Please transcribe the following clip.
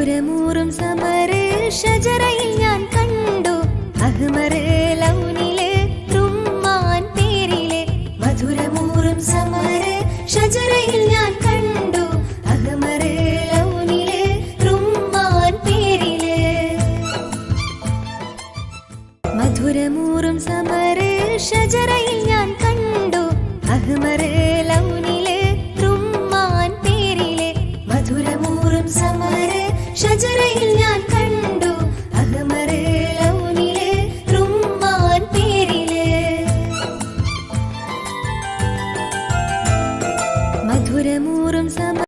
മധുരമൂറും സമറ് ഷജറയിൽ ഞാൻ കണ്ടു. അഹ്മറ് ലൗനിലെ തുമ്മാൻ പേരിലെ മധുരമൂറും സമറ് ഷജറയിൽ ഞാൻ കണ്ടു. അഹ്മറ് ലൗനിലെ തുമ്മാൻ പേരിലെ മധുരമൂറും സമറ് ഷജറയിൽ ഞാൻ കണ്ടു